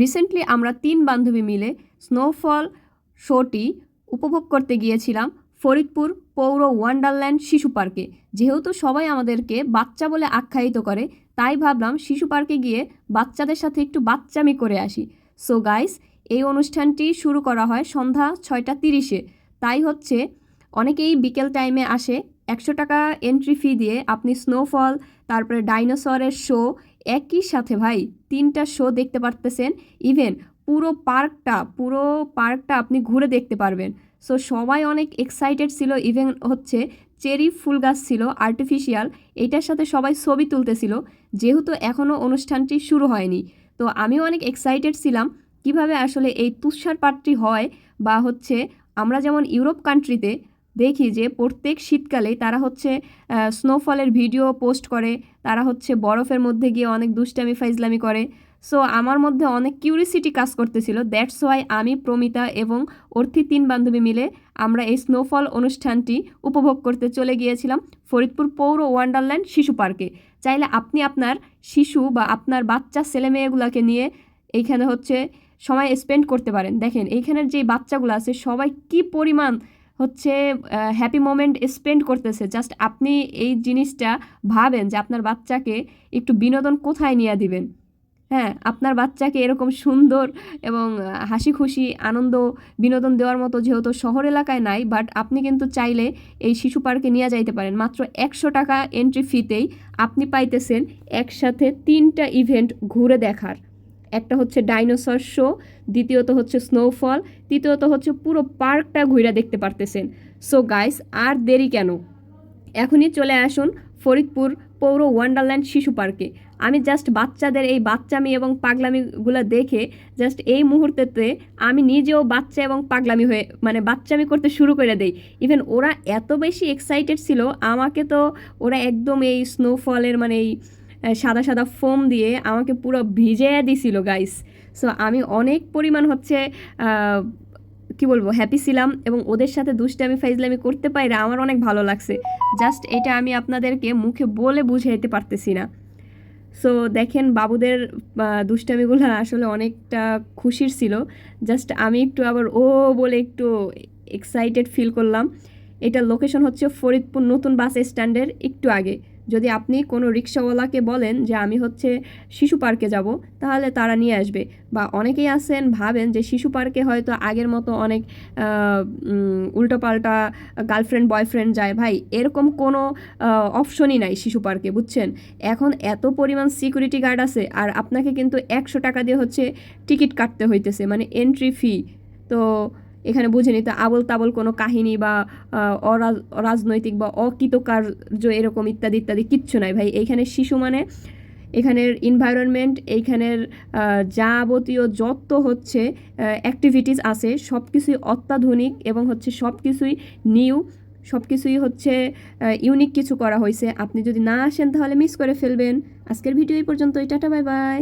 Recently আমরা তিন বান্ধবী মিলে স্নোফল শোটি উপভোগ করতে গিয়েছিলাম ফরিদপুর পৌর ওয়ান্ডারল্যান্ড শিশু পার্কে। যেহেতু সবাই আমাদেরকে বাচ্চা বলে আখ্যায়িত করে, তাই ভাবলাম শিশু পার্কে গিয়ে বাচ্চাদের সাথে একটু বাচ্চামি করে আসি। সো গাইস এই অনুষ্ঠানটি শুরু করা হয় সন্ধ্যা ছয়টা তিরিশে। তাই হচ্ছে অনেকেই বিকেল টাইমে আসে। একশো টাকা এন্ট্রি ফি দিয়ে আপনি স্নোফল তারপরে ডাইনোসরের শো একই সাথে ভাই তিনটা শো দেখতে পারতেছেন। ইভেন পুরো পার্কটা পুরো পার্কটা আপনি ঘুরে দেখতে পারবেন। সো সবাই অনেক এক্সাইটেড ছিল। ইভেন হচ্ছে চেরি ফুল গাছ ছিল আর্টিফিশিয়াল এটার সাথে সবাই ছবি তুলতেছিল। যেহেতু এখনও অনুষ্ঠানটি শুরু হয়নি। তো, আমিও অনেক এক্সাইটেড ছিলাম কীভাবে আসলে এই তুষারপাতটি হয় বা হচ্ছে আমরা যেমন ইউরোপ কান্ট্রিতে দেখি যে প্রত্যেক শীতকালেই তারা হচ্ছে স্নোফলের ভিডিও পোস্ট করে, তারা হচ্ছে বরফের মধ্যে গিয়ে অনেক দুষ্টামি, ফাইজলামি করে। সো আমার মধ্যে অনেক কিউরিসিটি কাজ করতেছিল। দ্যাটস ওয়াই আমি, প্রমিতা এবং অর্থী তিন বান্ধবী মিলে আমরা এই স্নোফল অনুষ্ঠানটি উপভোগ করতে চলে গিয়েছিলাম ফরিদপুর পৌর ওয়ান্ডারল্যান্ড শিশু পার্কে। চাইলে আপনি আপনার শিশু বা আপনার বাচ্চা ছেলেমেয়েগুলোকে নিয়ে এইখানে হচ্ছে সময় স্পেন্ড করতে পারেন। দেখেন, এইখানের যে বাচ্চাগুলো আছে, সবাই কি পরিমাণ হচ্ছে হ্যাপি মোমেন্ট স্পেন্ড করতেছে। জাস্ট আপনি এই জিনিসটা ভাবেন যে আপনার বাচ্চাকে একটু বিনোদন কোথায় নিয়ে দিবেন। হ্যাঁ আপনার বাচ্চাকে এরকম সুন্দর এবং হাসি খুশি, আনন্দ, বিনোদন দেওয়ার মতো যেহেতু শহর এলাকায় নাই বাট আপনি কিন্তু চাইলে এই শিশু পার্কে নিয়ে যাইতে পারেন। মাত্র একশো টাকা এন্ট্রি ফিতেই আপনি পাইতেছেন একসাথে তিনটা ইভেন্ট ঘুরে দেখার। একটা হচ্ছে ডাইনোসর শো, দ্বিতীয়ত হচ্ছে স্নোফল, তৃতীয়ত হচ্ছে পুরো পার্কটা ঘুরে দেখতে পারতেছেন। সো গাইস, আর দেরি কেন? এখনই চলে আসুন ফরিদপুর পৌর ওয়ান্ডারল্যান্ড শিশু পার্কে। আমি জাস্ট বাচ্চাদের, এই বাচ্চামি এবং পাগলামিগুলো দেখে জাস্ট এই মুহূর্তেতে আমি নিজেও বাচ্চা এবং পাগলামি হয়ে মানে বাচ্চামি করতে শুরু করে দেই। ইভেন ওরা এত বেশি এক্সাইটেড ছিল, আমাকে তো ওরা একদম এই স্নোফলের মানে এই সাদা সাদা ফোম দিয়ে আমাকে পুরো ভিজে দিছিল গাইস সো আমি অনেক পরিমাণ হচ্ছে কি বলব হ্যাপি ছিলাম এবং ওদের সাথে দুষ্টামি ফাইজলামি করতে পাইরা আমার অনেক ভালো লাগছে। জাস্ট এটা আমি আপনাদেরকে মুখে বলে বুঝাইতে পারতেছি না। সো দেখেন বাবুদের দুষ্টামিগুলো আসলে অনেকটা খুশির ছিল। জাস্ট আমি একটু আবার ও বলে একটু এক্সাইটেড ফিল করলাম। এটা লোকেশন হচ্ছে ফরিদপুর নতুন বাস স্ট্যান্ডের একটু আগে। যদি আপনি কোনো রিক্সাওয়ালাকে বলেন যে আমি হচ্ছে শিশু পার্কে যাব, তাহলে তারা নিয়ে আসবে। বা অনেকেই আছেন, ভাবেন যে শিশু পার্কে হয়তো আগের মতো অনেক উল্টোপাল্টা গার্লফ্রেন্ড, বয়ফ্রেন্ড যায়। ভাই, এরকম কোনো অপশনই নাই শিশু পার্কে, বুঝছেন? এখন এত পরিমাণ সিকিউরিটি গার্ড আছে, আর আপনাকে কিন্তু একশো টাকা দিয়ে হচ্ছে টিকিট কাটতে হইতেছে মানে এন্ট্রি ফি। তো এখানে বুঝে নিতে আবল তাবল কোনো কাহিনী বা অরাজনৈতিক বা অকৃতকার্য এরকম ইত্যাদি ইত্যাদি কিচ্ছু নাই ভাই। এইখানে শিশু মানে এখানের ইনভায়রনমেন্ট এইখানের যাবতীয় যত হচ্ছে অ্যাক্টিভিটিস আছে সব কিছুই অত্যাধুনিক এবং হচ্ছে সব কিছুই নিউ সব কিছুই হচ্ছে ইউনিক কিছু করা হয়েছে আপনি যদি না আসেন তাহলে মিস করে ফেলবেন। আজকের ভিডিও এই পর্যন্ত টাটা বাই বাই